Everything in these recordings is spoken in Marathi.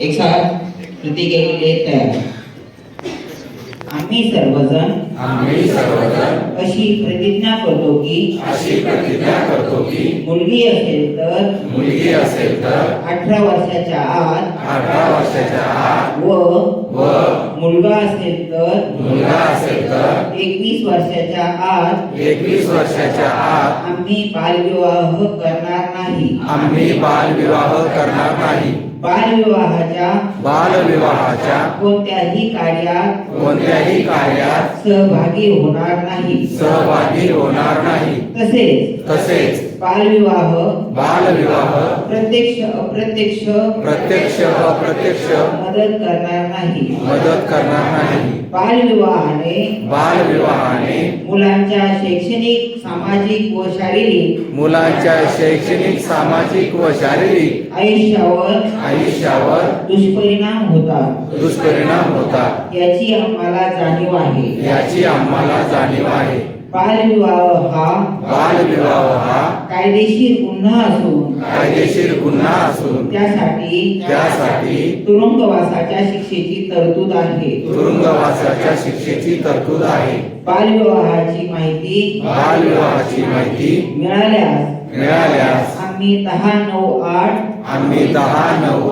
एक साथ प्रतिज्ञा के लिए तयार. आम्ही सर्वजण आम्ही सर्वजण अशी प्रतिज्ञा करतो की अशी प्रतिज्ञा करतो की मुलगी असेल तर मुलगी असेल तर अठरा वर्षाच्या आत अठरा वर्षाच्या आत व व मुलगा असेल तर? मुलगा असेल तर? एकवीस वर्षाच्या आत? एकवीस वर्षाच्या आत? आम्ही बालविवाह करणार नाही. आम्ही बालविवाह करणार नाही. बालविवाहाच्या बालविवाहाच्या कोणत्याही कार्यात कोणत्याही कार्यात सहभागी होणार नाही. सहभागी होणार नाही. तसेच तसेच बालविवाह बालविवाह प्रत्यक्ष अप्रत्यक्ष प्रत्यक्ष अप्रत्यक्ष मदत करणार नाही. मदत करणार नाही. बालविवाहाने बालविवाहाने मुलांच्या शैक्षणिक सामाजिक व शारीरिक मुलांच्या शैक्षणिक सामाजिक व शारीरिक आयुष्यावर आयुष्यावर दुष्परिणाम होतात. दुष्परिणाम होतात. याची आम्हाला जाणीव आहे. याची आम्हाला जाणीव आहे. बालविवाह हा बालविवाह हा कायदेशीर गुन्हा असून कायदेशीर गुन्हा असून त्यासाठी त्यासाठी तुरुंगवासाच्या शिक्षेची तरतूद आहे. तुरुंगवासाच्या शिक्षेची तरतूद आहे. बालविवाहाची माहिती बालविवाहाची माहिती मिळाल्यास मिळाल्यास आम्ही दहा नऊ आठ आम्ही दहा नऊ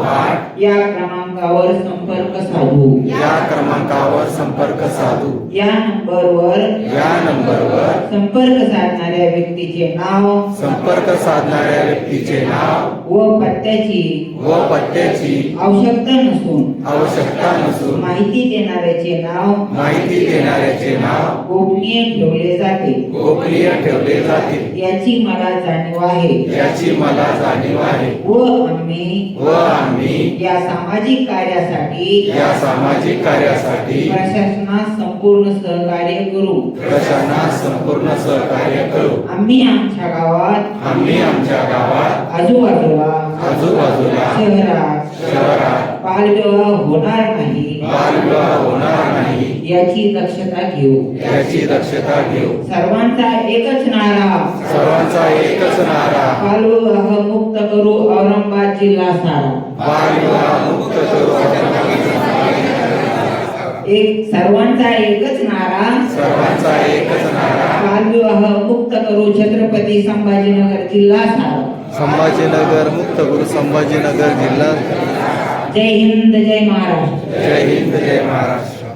या क्रमांकावर संपर्क साधू. या क्रमांकावर संपर्क साधू. या नंबरवर या नंबरवर संपर्क साधणाऱ्या व्यक्तीचे नाव संपर्क साधणाऱ्या व्यक्तीचे नाव व पत्त्याची व पत्त्याची आवश्यकता नसून आवश्यकता नसून माहिती देणाऱ्याचे नाव माहिती देणाऱ्याचे नाव गोपनीय ठेवले जाते. गोपनीय ठेवले जाते याची मला जाणीव आहे. याची मला जाणीव आहे. व आम्ही व आम्ही या सामाजिक कार्यासाठी या सामाजिक कार्यासाठी प्रशासनास संपूर्ण सहकार्य करू. प्रशासनास संपूर्ण सहकार्य करू. आम्ही आमच्या गावात आम्ही आमच्या गावात आजूबाजूला आजूबाजूला शहरात बालविवाह होणार नाही. बालविवाह होणार नाही. याची दक्षता घेऊ. याची दक्षता घेऊ. सर्वांचा एकच नारा. सर्वांचा एकच नारा. बालविवाह मुक्त करू औरंगाबाद जिल्हा सारा बालविवाह मुक्त करू एक सर्वांचा एकच नारा. सर्वांचा एकच नारा. बालविवाह मुक्त करू छत्रपती संभाजीनगर जिल्हा सारा. संभाजीनगर मुक्त गुरु संभाजीनगर जिल्हा जय हिंद जय महाराष्ट्र. जय हिंद जय महाराष्ट्र.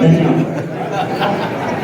धन्यवाद.